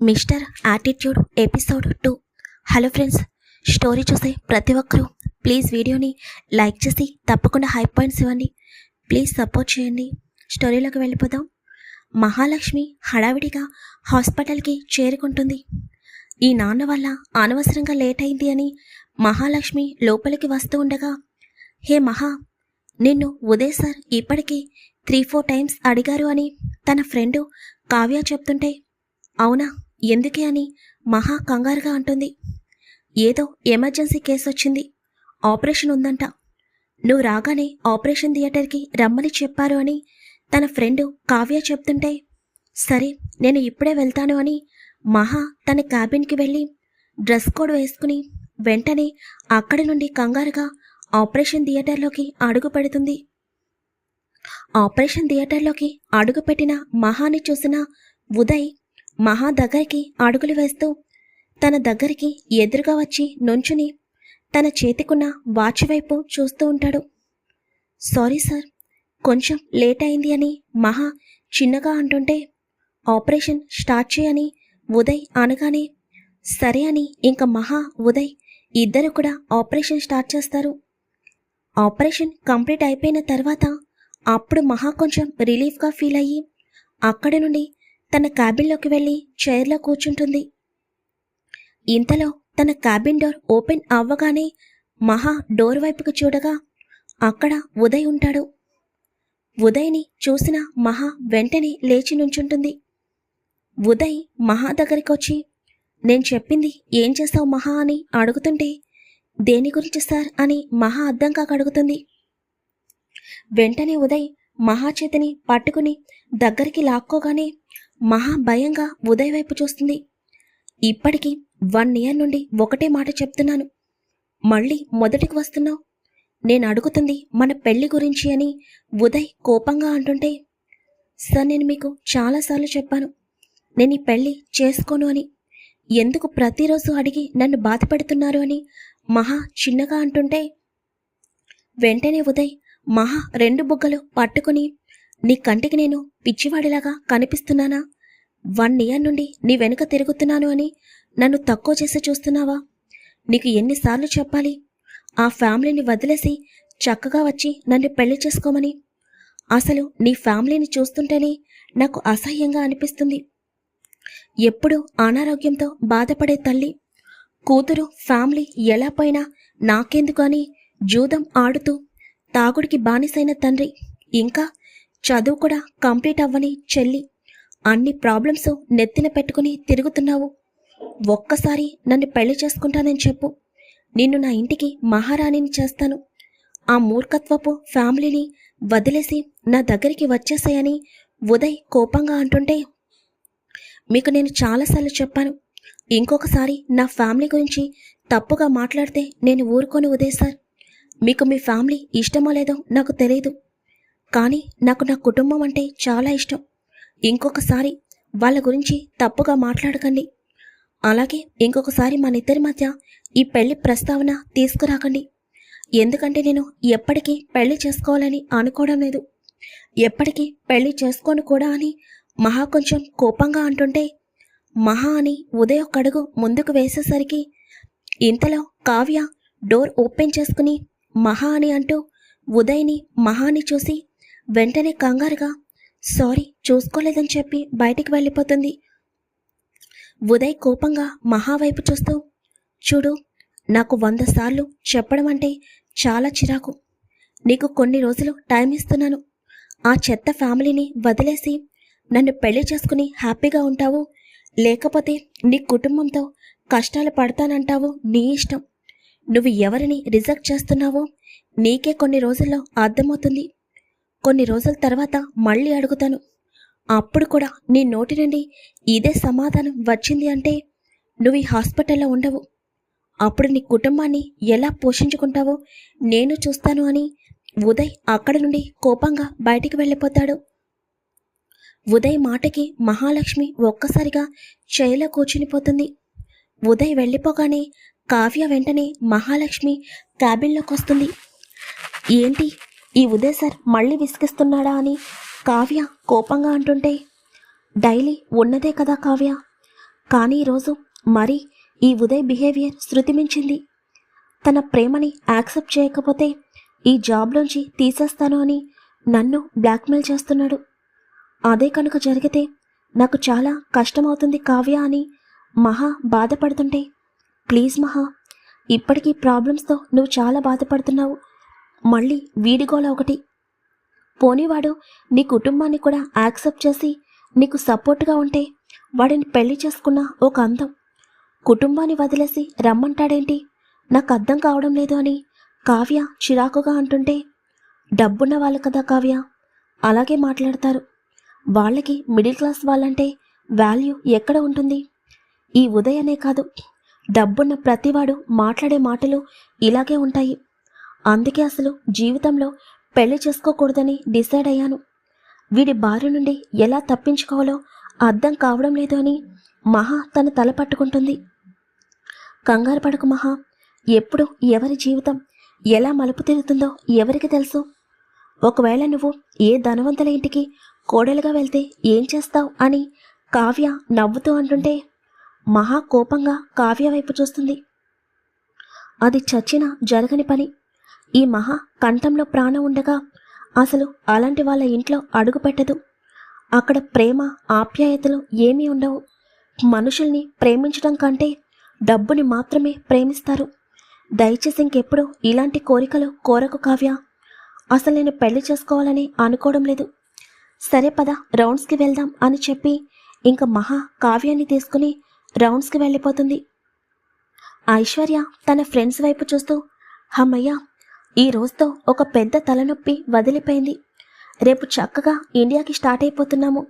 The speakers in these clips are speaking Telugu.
Mister attitude episode two. Hello friends story చూసే ప్రతి ఒక్కరూ ప్లీజ్ వీడియోని లైక్ చేసి తప్పకుండా హై పాయింట్స్ ఇవ్వండి. ప్లీజ్ సపోర్ట్ చేయండి. స్టోరీలోకి వెళ్ళిపోదాం. మహాలక్ష్మి హడావిడిగా హాస్పిటల్కి చేరుకుంటుంది. ఈ నాన్న వల్ల అనవసరంగా లేట్ అయింది అని మహాలక్ష్మి లోపలికి వస్తూ ఉండగా హే మహా నిన్ను ఉదయ్ సార్ ఇప్పటికీ త్రీ ఫోర్ టైమ్స్ అడిగారు అని తన ఫ్రెండు కావ్య చెప్తుంటే అవునా ఎందుకే అని మహా కంగారుగా అంటుంది. ఏదో ఎమర్జెన్సీ కేసు వచ్చింది ఆపరేషన్ ఉందంట. నువ్వు రాగానే ఆపరేషన్ థియేటర్కి రమ్మని చెప్పారు అని తన ఫ్రెండు కావ్య చెప్తుంటే సరే నేను ఇప్పుడే వెళ్తాను అని మహా తన క్యాబిన్కి వెళ్ళి డ్రెస్ కోడ్ వేసుకుని వెంటనే అక్కడి నుండి కంగారుగా ఆపరేషన్ థియేటర్లోకి అడుగు పెడుతుంది. ఆపరేషన్ థియేటర్లోకి అడుగుపెట్టిన మహాని చూసిన ఉదయ్ మహా దగ్గరికి అడుగులు వేస్తూ తన దగ్గరికి ఎదురుగా వచ్చి నుంచుని తన చేతికున్న వాచ్ వైపు చూస్తూ ఉంటాడు. సారీ సార్ కొంచెం లేట్ అయింది అని మహా చిన్నగా అంటుంటే ఆపరేషన్ స్టార్ట్ చేయని ఉదయ్ అనగానే సరే అని ఇంక మహా ఉదయ్ ఇద్దరు కూడా ఆపరేషన్ స్టార్ట్ చేస్తారు. ఆపరేషన్ కంప్లీట్ అయిపోయిన తర్వాత అప్పుడు మహా కొంచెం రిలీఫ్గా ఫీల్ అయ్యి అక్కడి నుండి తన క్యాబిన్లోకి వెళ్ళి చైర్లో కూర్చుంటుంది. ఇంతలో తన క్యాబిన్ డోర్ ఓపెన్ అవ్వగానే మహా డోర్ వైపుకు చూడగా అక్కడ ఉదయ్ ఉంటాడు. ఉదయ్ని చూసిన మహా వెంటనే లేచి నుంచుంటుంది. ఉదయ్ మహా దగ్గరికి వచ్చి నేను చెప్పింది ఏం చేస్తావు మహా అని అడుగుతుంటే దేని గురించి సార్ అని మహా అర్థం కాక అడుగుతుంది వెంటనే ఉదయ్ మహా చేతిని పట్టుకుని దగ్గరికి లాక్కోగానే మహా భయంగా ఉదయ్ వైపు చూస్తుంది. ఇప్పటికీ వన్ ఇయర్ నుండి ఒకటే మాట చెప్తున్నాను. మళ్ళీ మొదటికి వస్తున్నావు? నేను అడుగుతుంది మన పెళ్ళి గురించి అని ఉదయ్ కోపంగా అంటుంటే సార్ నేను మీకు చాలాసార్లు చెప్పాను. నేను ఈ పెళ్ళి చేసుకోను అని. ఎందుకు ప్రతిరోజు అడిగి నన్ను బాధ పెడుతున్నారు అని మహా చిన్నగా అంటుంటే వెంటనే ఉదయ్ మహా రెండు బుగ్గలు పట్టుకుని నీ కంటికి నేను పిచ్చివాడిలాగా కనిపిస్తున్నానా? వన్ ఇయర్ నుండి నీ వెనుక తిరుగుతున్నాను అని నన్ను తక్కువ చేసి చూస్తున్నావా? నీకు ఎన్నిసార్లు చెప్పాలి? ఆ ఫ్యామిలీని వదిలేసి చక్కగా వచ్చి నన్ను పెళ్ళి చేసుకోమని? అసలు నీ ఫ్యామిలీని చూస్తుంటేనే నాకు అసహ్యంగా అనిపిస్తుంది. ఎప్పుడు అనారోగ్యంతో బాధపడే తల్లి కూతురు ఫ్యామిలీ ఎలా పోయినా నాకెందుకు అని జూదం ఆడుతూ తాగుడికి బానిసైన తండ్రి ఇంకా చదువు కూడా కంప్లీట్ అవ్వని చెల్లి అన్ని ప్రాబ్లమ్స్ నెత్తిన పెట్టుకుని తిరుగుతున్నావు. ఒక్కసారి నన్ను పెళ్ళి చేసుకుంటానని చెప్పు. నిన్ను నా ఇంటికి మహారాణిని చేస్తాను. ఆ మూర్ఖత్వపు ఫ్యామిలీని వదిలేసి నా దగ్గరికి వచ్చేసాయని ఉదయ్ కోపంగా అంటుంటే మీకు నేను చాలాసార్లు చెప్పాను. ఇంకొకసారి నా ఫ్యామిలీ గురించి తప్పుగా మాట్లాడితే నేను ఊరుకొని ఉదయ్ సార్. మీకు మీ ఫ్యామిలీ ఇష్టమో లేదో నాకు తెలియదు కానీ నాకు నా కుటుంబం అంటే చాలా ఇష్టం. ఇంకొకసారి వాళ్ళ గురించి తప్పుగా మాట్లాడకండి. అలాగే ఇంకొకసారి మనిద్దరి మధ్య ఈ పెళ్ళి ప్రస్తావన తీసుకురాకండి. ఎందుకంటే నేను ఎప్పటికీ పెళ్ళి చేసుకోవాలని అనుకోవడం లేదు. ఎప్పటికీ పెళ్ళి చేసుకోను కూడా అని మహా కొంచెం కోపంగా అంటుంటే మహా అని ఉదయ కడుగు ముందుకు వేసేసరికి ఇంతలో కావ్య డోర్ ఓపెన్ చేసుకుని మహా అని అంటూ ఉదయ్ని మహాని చూసి వెంటనే కంగారుగా సారీ చూసుకోలేదని చెప్పి బయటికి వెళ్ళిపోతుంది. ఉదయ్ కోపంగా మహా వైపు చూస్తూ చూడు నాకు వంద సార్లు చెప్పడం అంటే చాలా చిరాకు. నీకు కొన్ని రోజులు టైం ఇస్తున్నాను. ఆ చెత్త ఫ్యామిలీని వదిలేసి నన్ను పెళ్ళి చేసుకుని హ్యాపీగా ఉంటావు. లేకపోతే నీ కుటుంబంతో కష్టాలు పడతానంటావు నీ ఇష్టం. నువ్వు ఎవరిని రిజెక్ట్ చేస్తున్నావో నీకే కొన్ని రోజుల్లో అర్థమవుతుంది. కొన్ని రోజుల తర్వాత మళ్ళీ అడుగుతాను. అప్పుడు కూడా నీ నోటి నుండి ఇదే సమాధానం వచ్చింది అంటే నువ్వు ఈ హాస్పిటల్లో ఉండవు. అప్పుడు నీ కుటుంబాన్ని ఎలా పోషించుకుంటావో నేను చూస్తాను అని ఉదయ్ అక్కడ నుండి కోపంగా బయటికి వెళ్ళిపోతాడు. ఉదయ్ మాటకి మహాలక్ష్మి ఒక్కసారిగా చైలో కూర్చునిపోతుంది. ఉదయ్ వెళ్ళిపోగానే కావ్య వెంటనే మహాలక్ష్మి క్యాబిన్లోకి వస్తుంది. ఏంటి ఈ ఉదయ్ సార్ మళ్ళీ విసిగిస్తున్నాడా అని కావ్య కోపంగా అంటుంటే డైలీ ఉన్నదే కదా కావ్య. కానీ ఈరోజు మరి ఈ ఉదయ్ బిహేవియర్ శృతి మించింది తన ప్రేమని యాక్సెప్ట్ చేయకపోతే ఈ జాబ్లోంచి తీసేస్తాను అని నన్ను బ్లాక్మెయిల్ చేస్తున్నాడు. అదే కనుక జరిగితే నాకు చాలా కష్టమవుతుంది కావ్య అని మహా బాధపడుతుంటే ప్లీజ్ మహా ఇప్పటికీ ప్రాబ్లమ్స్తో నువ్వు చాలా బాధపడుతున్నావు. మళ్ళీ వీడిగోల ఒకటి. పోనీవాడు నీ కుటుంబాన్ని కూడా యాక్సెప్ట్ చేసి నీకు సపోర్ట్గా ఉంటే వాడిని పెళ్ళి చేసుకున్న ఒక అందం. కుటుంబాన్ని వదిలేసి రమ్మంటాడేంటి? నాకు అర్థం కావడం లేదు అని కావ్య చిరాకుగా అంటుంటే డబ్బున్న వాళ్ళు కదా కావ్య? అలాగే మాట్లాడతారు. వాళ్ళకి మిడిల్ క్లాస్ వాళ్ళంటే వాల్యూ ఎక్కడ ఉంటుంది? ఈ ఉదయనే కాదు డబ్బున్న ప్రతివాడు మాట్లాడే మాటలు ఇలాగే ఉంటాయి. అందుకే అసలు జీవితంలో పెళ్ళి చేసుకోకూడదని డిసైడ్ అయ్యాను. వీడి బారి నుండి ఎలా తప్పించుకోవాలో అర్థం కావడం లేదు అని మహా తన తల పట్టుకుంటుంది. కంగారు పడకు మహా ఎప్పుడు ఎవరి జీవితం ఎలా మలుపు తిరుగుతుందో ఎవరికి తెలుసు? ఒకవేళ నువ్వు ఏ ధనవంతుల ఇంటికి కోడలుగా వెళ్తే ఏం చేస్తావు అని కావ్య నవ్వుతూ అంటుంటే మహా కోపంగా కావ్య వైపు చూస్తుంది. అది చచ్చిన జరగని పని. ఈ మహా కంఠంలో ప్రాణం ఉండగా అసలు అలాంటి వాళ్ళ ఇంట్లో అడుగు పెట్టదు. అక్కడ ప్రేమ ఆప్యాయతలు ఏమీ ఉండవు. మనుషుల్ని ప్రేమించడం కంటే డబ్బుని మాత్రమే ప్రేమిస్తారు. దయచేసి ఇంకెప్పుడు ఇలాంటి కోరికలు కోరకు కావ్య. అసలు నేను పెళ్ళి చేసుకోవాలని అనుకోవడం లేదు. సరే పద రౌండ్స్కి వెళ్దాం అని చెప్పి ఇంకా మహా కావ్యాన్ని తీసుకుని రౌండ్స్కి వెళ్ళిపోతుంది. ఐశ్వర్య తన ఫ్రెండ్స్ వైపు చూస్తూ హమ్మయ్య ఈ రోజుతో ఒక పెద్ద తలనొప్పి వదిలిపోయింది. రేపు చక్కగా ఇండియాకి స్టార్ట్ అయిపోతున్నాము.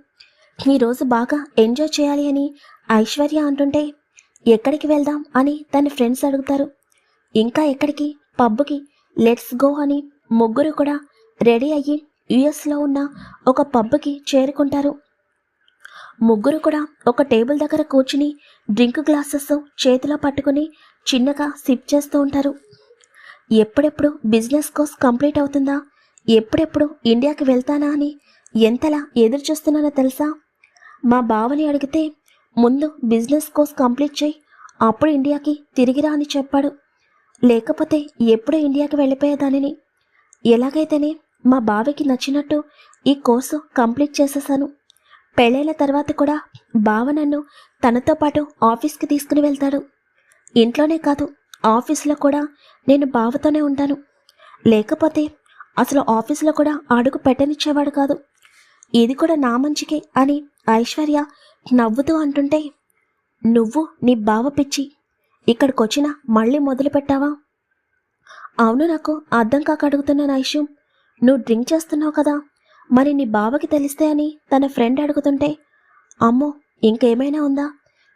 ఈ రోజు బాగా ఎంజాయ్ చేయాలి అని ఐశ్వర్య అంటుంటే ఎక్కడికి వెళ్దాం అని తన ఫ్రెండ్స్ అడుగుతారు. ఇంకా ఎక్కడికి? పబ్కి లెట్స్ గో అని ముగ్గురు కూడా రెడీ అయ్యి యుఎస్లో ఉన్న ఒక పబ్కి చేరుకుంటారు. ముగ్గురు కూడా ఒక టేబుల్ దగ్గర కూర్చుని డ్రింక్ గ్లాసెస్ చేతిలో పట్టుకుని చిన్నగా సిప్ చేస్తూ ఉంటారు. ఎప్పుడెప్పుడు బిజినెస్ కోర్స్ కంప్లీట్ అవుతుందా? ఎప్పుడెప్పుడు ఇండియాకి వెళ్తానా అని ఎంతలా ఎదురు చూస్తున్నానో తెలుసా? మా బావని అడిగితే ముందు బిజినెస్ కోర్స్ కంప్లీట్ చేయి అప్పుడు ఇండియాకి తిరిగిరా అని చెప్పాడు. లేకపోతే ఎప్పుడు ఇండియాకి వెళ్ళిపోయేదానిని? ఎలాగైతేనే మా బావకి నచ్చినట్టు ఈ కోర్సు కంప్లీట్ చేసేసాను. పెళ్ళైన తర్వాత కూడా బావ నన్ను తనతో పాటు ఆఫీస్కి తీసుకుని వెళ్తాడు. ఇంట్లోనే కాదు ఆఫీస్లో కూడా నేను బావతోనే ఉంటాను. లేకపోతే అసలు ఆఫీస్లో కూడా అడుగు పెట్టనిచ్చేవాడు కాదు. ఇది కూడా నా మంచికే అని ఐశ్వర్య నవ్వుతూ అంటుంటే నువ్వు నీ బావ పిచ్చి. ఇక్కడికొచ్చిన మళ్ళీ మొదలు పెట్టావా? అవును నాకు అర్థం కాక అడుగుతున్నాను ఐషు. నువ్వు డ్రింక్ చేస్తున్నావు కదా. మరి నీ బావకి తెలిస్తే అని తన ఫ్రెండ్ అడుగుతుంటే అమ్మో ఇంకేమైనా ఉందా?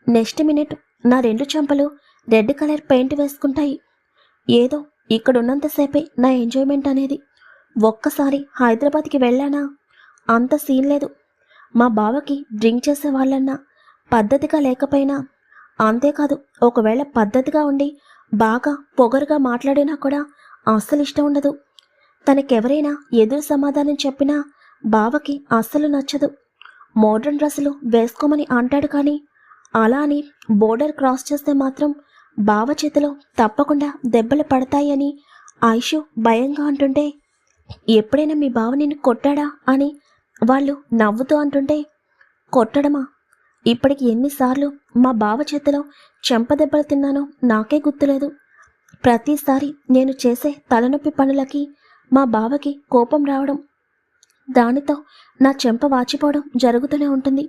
నెక్స్ట్ మినిట్ నా రెండు చెంపలు రెడ్ కలర్ పెయింట్ వేసుకుంటాయి. ఏదో ఇక్కడున్నంతసేపే నా ఎంజాయ్మెంట్ అనేది. ఒక్కసారి హైదరాబాద్కి వెళ్ళానా? అంత సీన్ లేదు. మా బావకి డ్రింక్ చేసే వాళ్ళన్నా పద్ధతిగా లేకపోయినా అంతేకాదు ఒకవేళ పద్ధతిగా ఉండి బాగా పొగరుగా మాట్లాడినా కూడా అస్సలు ఇష్టం ఉండదు. తనకెవరైనా ఎదురు సమాధానం చెప్పినా బావకి అస్సలు నచ్చదు. మోడర్న్ డ్రెస్సులు వేసుకోమని అంటాడు కానీ అలా అని బోర్డర్ క్రాస్ చేస్తే మాత్రం బావ చేతిలో తప్పకుండా దెబ్బలు పడతాయని ఆయుషు భయంగా అంటుంటే ఎప్పుడైనా మీ బావ నిన్ను కొట్టాడా? అని వాళ్ళు నవ్వుతూ అంటుంటే కొట్టడమా? ఇప్పటికి ఎన్నిసార్లు మా బావ చేతిలో చెంపదెబ్బలు తిన్నానో నాకే గుర్తులేదు. ప్రతిసారి నేను చేసే తలనొప్పి పనులకి మా బావకి కోపం రావడం దానితో నా చెంప వాచిపోవడం జరుగుతూనే ఉంటుంది.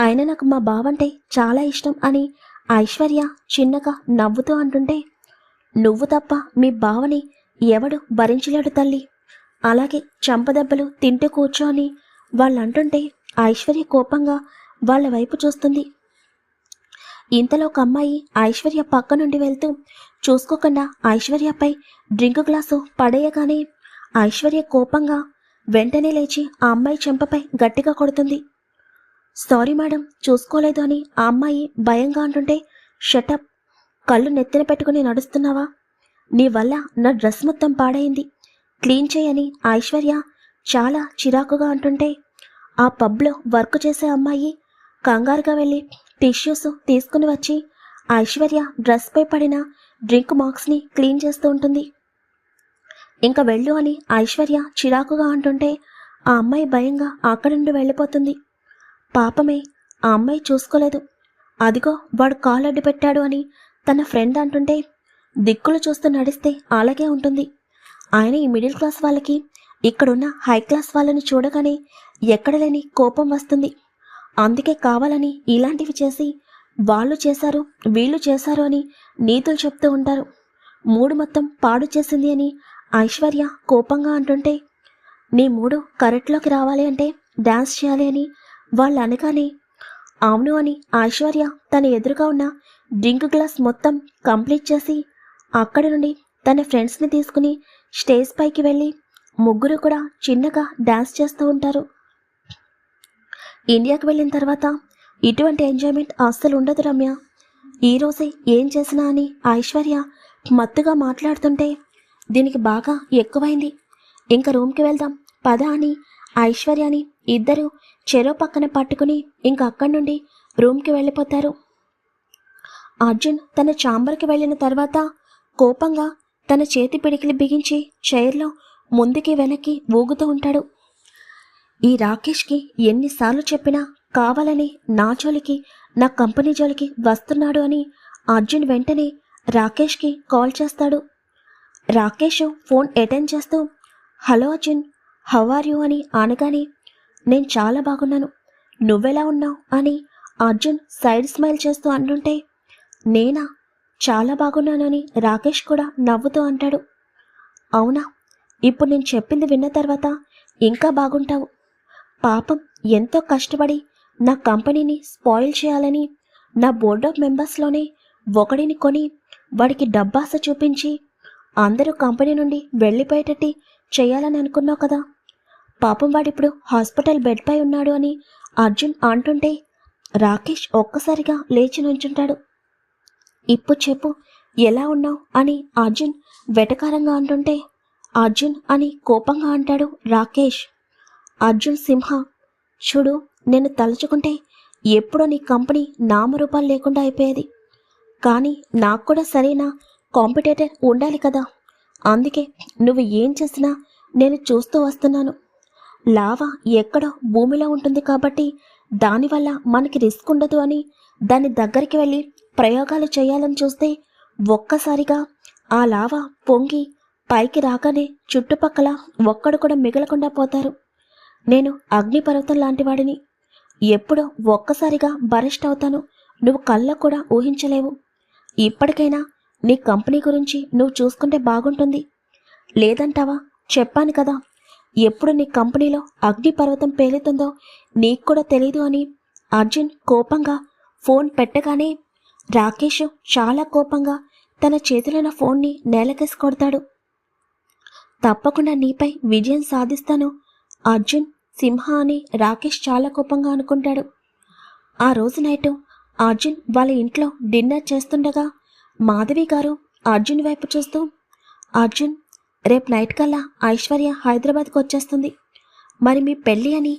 ఆయన నాకు మా బావంటే చాలా ఇష్టం అని ఐశ్వర్య చిన్నగా నవ్వుతూ అంటుంటే నువ్వు తప్ప మీ బావని ఎవడు భరించలేడు తల్లి. అలాగే చంపదెబ్బలు తింటూ కూర్చో అని వాళ్ళంటుంటే ఐశ్వర్య కోపంగా వాళ్ళ వైపు చూస్తుంది. ఇంతలో ఒక అమ్మాయి ఐశ్వర్య పక్క నుండి వెళ్తూ చూసుకోకుండా ఐశ్వర్యపై డ్రింక్ గ్లాసు పడేయగానే ఐశ్వర్య కోపంగా వెంటనే లేచి ఆ అమ్మాయి చెంపపై గట్టిగా కొడుతుంది. Sorry madam. చూసుకోలేదు అని ఆ అమ్మాయి భయంగా అంటుంటే షటప్ కళ్ళు నెత్తిన పెట్టుకుని నడుస్తున్నావా? నీ వల్ల నా డ్రెస్ మొత్తం పాడైంది. క్లీన్ చేయని ఐశ్వర్య చాలా చిరాకుగా అంటుంటే ఆ పబ్లో వర్క్ చేసే అమ్మాయి కంగారుగా వెళ్ళి టిష్యూస్ తీసుకుని వచ్చి ఐశ్వర్య డ్రెస్పై పడిన డ్రింక్ మార్క్స్ని క్లీన్ చేస్తూ ఉంటుంది. ఇంకా వెళ్ళు అని ఐశ్వర్య చిరాకుగా అంటుంటే ఆ అమ్మాయి భయంగా అక్కడి నుండి వెళ్ళిపోతుంది. పాపమే ఆ అమ్మాయి చూసుకోలేదు. అదిగో వాడు కాలు అడ్డు పెట్టాడు అని తన ఫ్రెండ్ అంటుంటే దిక్కులు చూస్తూ నడిస్తే అలాగే ఉంటుంది. ఆయన ఈ మిడిల్ క్లాస్ వాళ్ళకి ఇక్కడున్న హై క్లాస్ వాళ్ళని చూడగానే ఎక్కడ లేని కోపం వస్తుంది. అందుకే కావాలని ఇలాంటివి చేసి వాళ్ళు చేశారు వీళ్ళు చేశారు అని నీతులు చెప్తూ ఉంటారు. మూడు మొత్తం పాడు చేసింది అని ఐశ్వర్య కోపంగా అంటుంటే నీ మూడు కరెక్ట్లోకి రావాలి అంటే డ్యాన్స్ చేయాలి అని వాళ్ళు అనగానే అవును అని ఐశ్వర్య తన ఎదురుగా ఉన్న డ్రింక్ గ్లాస్ మొత్తం కంప్లీట్ చేసి అక్కడి నుండి తన ఫ్రెండ్స్ని తీసుకుని స్టేజ్ పైకి వెళ్ళి ముగ్గురు కూడా చిన్నగా డ్యాన్స్ చేస్తూ ఉంటారు. ఇండియాకి వెళ్ళిన తర్వాత ఇటువంటి ఎంజాయ్మెంట్ అస్సలు ఉండదు రమ్య. ఈరోజే ఏం చేసినా అని ఐశ్వర్య మత్తుగా మాట్లాడుతుంటే దీనికి బాగా ఎక్కువైంది. ఇంకా రూమ్కి వెళ్దాం పద అని ఐశ్వర్యని ఇద్దరు చెరో పక్కన పట్టుకుని ఇంకా అక్కడి నుండి రూమ్కి వెళ్ళిపోతారు. అర్జున్ తన చాంబర్కి వెళ్ళిన తర్వాత కోపంగా తన చేతి పిడికిలి బిగించి చైర్లో ముందుకి వెనక్కి ఊగుతూ ఉంటాడు. ఈ రాకేష్కి ఎన్నిసార్లు చెప్పినా కావాలని నా జోలికి నా కంపెనీ జోలికి వస్తున్నాడు అని అర్జున్ వెంటనే రాకేష్కి కాల్ చేస్తాడు. రాకేష్ ఫోన్ అటెండ్ చేస్తూ hello Arjun how are you? అని అనగానే నేను చాలా బాగున్నాను. నువ్వెలా ఉన్నావు అని అర్జున్ సైడ్ స్మైల్ చేస్తూ అంటుంటే నేనా? చాలా బాగున్నాను అని రాకేష్ కూడా నవ్వుతూ అంటాడు. అవునా? ఇప్పుడు నేను చెప్పింది విన్న తర్వాత ఇంకా బాగుంటావు. పాపం ఎంతో కష్టపడి నా కంపెనీని స్పాయిల్ చేయాలని నా బోర్డ్ ఆఫ్ మెంబర్స్లోనే ఒకడిని కొని వాడికి డబ్బాస చూపించి అందరూ కంపెనీ నుండి వెళ్ళిపోయేటట్టు చేయాలని అనుకున్నావు కదా? పాపం వాడిప్పుడు హాస్పిటల్ బెడ్పై ఉన్నాడు అని అర్జున్ అంటుంటే రాకేష్ ఒక్కసారిగా లేచి నుంచుంటాడు. ఇప్పుడు చెప్పు ఎలా ఉన్నావు? అని అర్జున్ వెటకారంగా అంటుంటే అర్జున్ అని కోపంగా అంటాడు రాకేష్. అర్జున్ సింహ చూడు నేను తలుచుకుంటే ఎప్పుడో నీ కంపెనీ నామరూపాలు లేకుండా అయిపోయేది. కానీ నాకు కూడా సరైన కాంపిటేటర్ ఉండాలి కదా. అందుకే నువ్వు ఏం చేసినా నేను చూస్తూ వస్తున్నాను. లావా ఎక్కడో భూమిలో ఉంటుంది కాబట్టి దానివల్ల మనకి రిస్క్ ఉండదు అని దాని దగ్గరికి వెళ్ళి ప్రయోగాలు చేయాలని చూస్తే ఒక్కసారిగా ఆ లావా పొంగి పైకి రాగానే చుట్టుపక్కల ఒక్కడు కూడా మిగలకుండా పోతారు. నేను అగ్నిపర్వతం లాంటి వాడిని. ఎప్పుడో ఒక్కసారిగా బరెస్ట్ అవుతాను. నువ్వు కళ్ళ కూడా ఊహించలేవు. ఇప్పటికైనా నీ కంపెనీ గురించి నువ్వు చూసుకుంటే బాగుంటుంది. లేదంటావా? చెప్పాను కదా. ఎప్పుడు నీ కంపెనీలో అగ్నిపర్వతం పేలుతుందో నీకు కూడా తెలీదు అని అర్జున్ కోపంగా ఫోన్ పెట్టగానే రాకేష్ చాలా కోపంగా తన చేతిలో ఫోన్ని నేలకేసి కొడతాడు. తప్పకుండా నీపై విజయం సాధిస్తాను అర్జున్ సింహ అని రాకేష్ చాలా కోపంగా అనుకుంటాడు. ఆ రోజు నైట్ అర్జున్ వాళ్ళ ఇంట్లో డిన్నర్ చేస్తుండగా మాధవి గారు అర్జున్ వైపు చూస్తూ అర్జున్ రేపు నైట్ కల్లా ఐశ్వర్య హైదరాబాద్కి వచ్చేస్తుంది. మరి మీ పెళ్ళి అని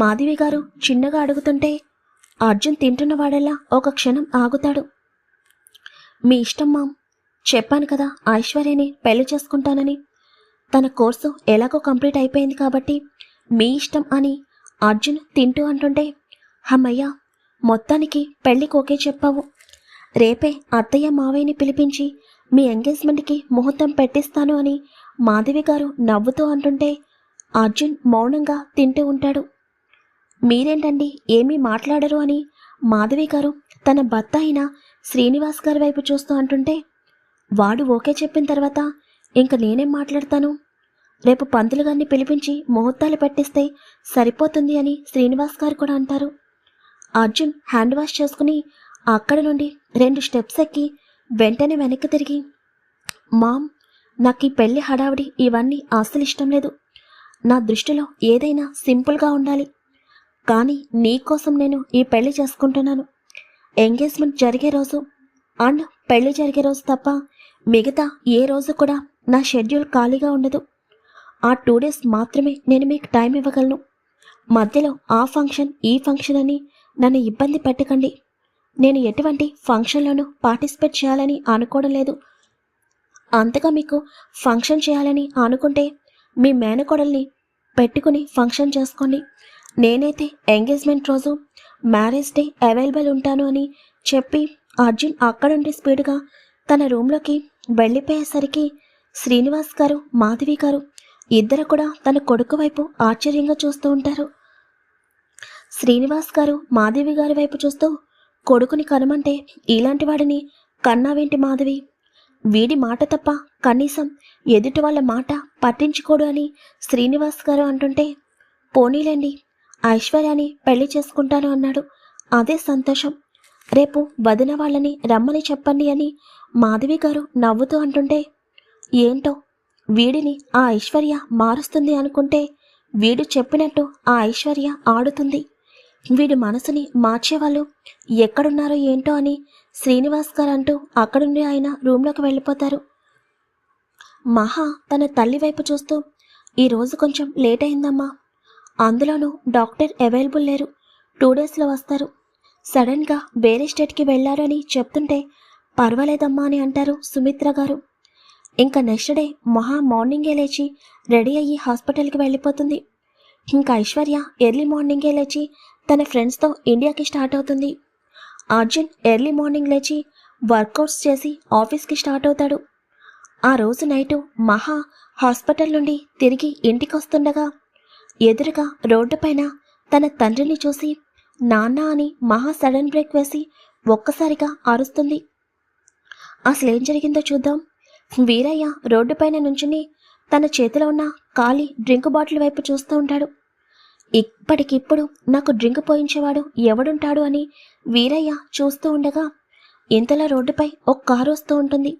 మాధవి గారు చిన్నగా అడుగుతుంటే అర్జున్ తింటున్న వాడల్లా ఒక క్షణం ఆగుతాడు. మీ ఇష్టం మామ్ చెప్పాను కదా ఐశ్వర్యని పెళ్ళి చేసుకుంటానని. తన కోర్సు ఎలాగో కంప్లీట్ అయిపోయింది కాబట్టి మీ ఇష్టం అని అర్జున్ తింటూ అంటుంటే హమ్మయ్య మొత్తానికి పెళ్ళికి ఓకే చెప్పావు. రేపే అత్తయ్య మావయ్యని పిలిపించి మీ ఎంగేజ్మెంట్కి ముహూర్తం పెట్టిస్తాను అని మాధవి గారు నవ్వుతూ అంటుంటే అర్జున్ మౌనంగా తింటూ ఉంటాడు. మీరేంటండి ఏమీ మాట్లాడరు అని మాధవి గారు తన భర్త అయిన శ్రీనివాస్ గారి వైపు చూస్తూ అంటుంటే వాడు ఓకే చెప్పిన తర్వాత ఇంక నేనేం మాట్లాడతాను? రేపు పంతులు గారిని పిలిపించి ముహూర్తాలు పెట్టిస్తే సరిపోతుంది అని శ్రీనివాస్ గారు కూడా అంటారు. అర్జున్ హ్యాండ్ వాష్ చేసుకుని అక్కడ నుండి రెండు స్టెప్స్ ఎక్కి వెంటనే వెనక్కి తిరిగి మామ్ నాకు ఈ పెళ్ళి హడావిడి ఇవన్నీ అస్సలు ఇష్టం లేదు. నా దృష్టిలో ఏదైనా సింపుల్గా ఉండాలి. కానీ నీకోసం నేను ఈ పెళ్ళి చేసుకుంటున్నాను. ఎంగేజ్మెంట్ జరిగే రోజు అండ్ పెళ్ళి జరిగే రోజు తప్ప మిగతా ఏ రోజు కూడా నా షెడ్యూల్ ఖాళీగా ఉండదు. ఆ టూ డేస్ మాత్రమే నేను మీకు టైం ఇవ్వగలను. మధ్యలో ఆ ఫంక్షన్ ఈ ఫంక్షన్ అని నన్ను ఇబ్బంది పెట్టకండి. నేను ఎటువంటి ఫంక్షన్లోనూ పార్టిసిపేట్ చేయాలని అనుకోవడం లేదు. అంతగా మీకు ఫంక్షన్ చేయాలని అనుకుంటే మీ మేనకోడల్ని పెట్టుకుని ఫంక్షన్ చేసుకోండి. నేనైతే ఎంగేజ్మెంట్ రోజు మ్యారేజ్ డే అవైలబుల్ ఉంటాను అని చెప్పి అర్జున్ అక్కడుండి స్పీడ్గా తన రూమ్లోకి వెళ్ళిపోయేసరికి శ్రీనివాస్ గారు మాధవి గారు ఇద్దరు కూడా తన కొడుకు వైపు ఆశ్చర్యంగా చూస్తూ ఉంటారు. శ్రీనివాస్ గారు మాధవి గారి వైపు చూస్తూ కొడుకుని కనమంటే ఇలాంటి వాడిని కన్నావేంటి మాధవి? వీడి మాట తప్ప కనీసం ఎదుటి వాళ్ళ మాట పట్టించుకోడు అని శ్రీనివాస్ గారు అంటుంటే పోనీలేండి ఐశ్వర్యాని పెళ్ళి చేసుకుంటాను అన్నాడు. అదే సంతోషం. రేపు వదిన వాళ్ళని రమ్మని చెప్పండి అని మాధవి గారు నవ్వుతూ అంటుంటే ఏంటో వీడిని ఆ ఐశ్వర్య మారుస్తుంది అనుకుంటే వీడు చెప్పినట్టు ఆ ఐశ్వర్య ఆడుతుంది. వీడి మనసుని మార్చేవాళ్ళు ఎక్కడున్నారో ఏంటో అని శ్రీనివాస్ గారు అంటూ అక్కడుండి ఆయన రూమ్లోకి వెళ్ళిపోతారు. మహా తన తల్లి వైపు చూస్తూ ఈరోజు కొంచెం లేట్ అయిందమ్మా. అందులోనూ డాక్టర్ అవైలబుల్ లేరు. టూ డేస్లో వస్తారు. సడన్గా వేరే స్టేట్కి వెళ్ళారు అని చెప్తుంటే పర్వాలేదమ్మా అని అంటారు సుమిత్ర గారు. ఇంకా నెక్స్ట్ డే మహా మార్నింగే లేచి రెడీ అయ్యి హాస్పిటల్కి వెళ్ళిపోతుంది. ఇంకా ఐశ్వర్య ఎర్లీ మార్నింగే లేచి తన ఫ్రెండ్స్తో ఇండియాకి స్టార్ట్ అవుతుంది. అర్జున్ ఎర్లీ మార్నింగ్ లేచి వర్కౌట్స్ చేసి ఆఫీస్కి స్టార్ట్ అవుతాడు. ఆ రోజు నైటు మహా హాస్పిటల్ నుండి తిరిగి ఇంటికి వస్తుండగా ఎదురుగా రోడ్డుపైన తన తండ్రిని చూసి నాన్న అని మహా సడన్ బ్రేక్ వేసి ఒక్కసారిగా అరుస్తుంది. అసలేం జరిగిందో చూద్దాం. వీరయ్య రోడ్డుపైన నుంచుని తన చేతిలో ఉన్న ఖాళీ డ్రింక్ బాటిల్ వైపు చూస్తూ ఉంటాడు. ఇప్పటికిప్పుడు నాకు డ్రింక్ పోయించేవాడు ఎవడుంటాడు అని వీరయ్య చూస్తూ ఉండగా ఇంతలో రోడ్డుపై ఒక కారు వస్తూ ఉంటుంది.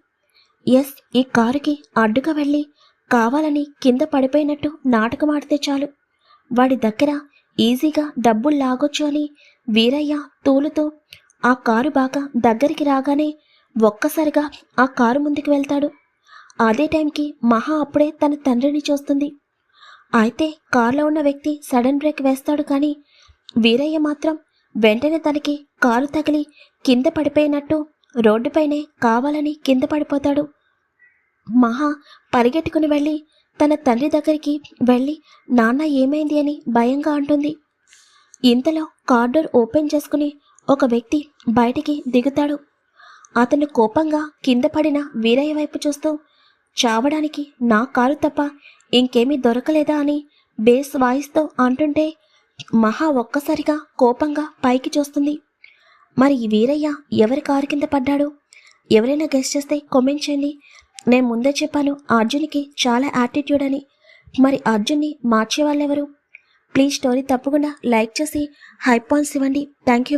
ఎస్ ఈ కారుకి అడ్డుగా వెళ్ళి కావాలని కింద పడిపోయినట్టు నాటకం ఆడితే చాలు. వాడి దగ్గర ఈజీగా డబ్బులు లాగొచ్చు అని వీరయ్య తూలుతూ ఆ కారు బాగా దగ్గరికి రాగానే ఒక్కసారిగా ఆ కారు ముందుకు వెళ్తాడు. అదే టైంకి మహా అప్పుడే తన తండ్రిని చూస్తుంది. అయితే కారులో ఉన్న వ్యక్తి సడన్ బ్రేక్ వేస్తాడు కానీ వీరయ్య మాత్రం వెంటనే తనకి కారు తగిలి కింద పడిపోయినట్టు రోడ్డుపైనే కావాలని కింద పడిపోతాడు. మహా పరిగెట్టుకుని వెళ్ళి తన తండ్రి దగ్గరికి వెళ్ళి నాన్న ఏమైంది? అని భయంగా అంటుంది. ఇంతలో కార్ డోర్ ఓపెన్ చేసుకుని ఒక వ్యక్తి బయటికి దిగుతాడు. అతను కోపంగా కింద పడిన వీరయ్య వైపు చూస్తూ చావడానికి నా కారు తప్ప ఇంకేమీ దొరకలేదా అని బేస్ వాయిస్తో అంటుంటే మహా ఒక్కసారిగా కోపంగా పైకి చూస్తుంది. మరి ఈ వీరయ్య ఎవరి కారు కింద పడ్డాడు? ఎవరైనా గెస్ట్ చేస్తే కామెంట్ చేయండి. నేను ముందే చెప్పాను అర్జున్కి చాలా యాటిట్యూడ్ అని. మరి అర్జున్ని మార్చే వాళ్ళెవరు ప్లీజ్ స్టోరీ తప్పకుండా లైక్ చేసి హై పాయింట్స్ ఇవ్వండి. Thank you